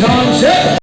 ঝলসে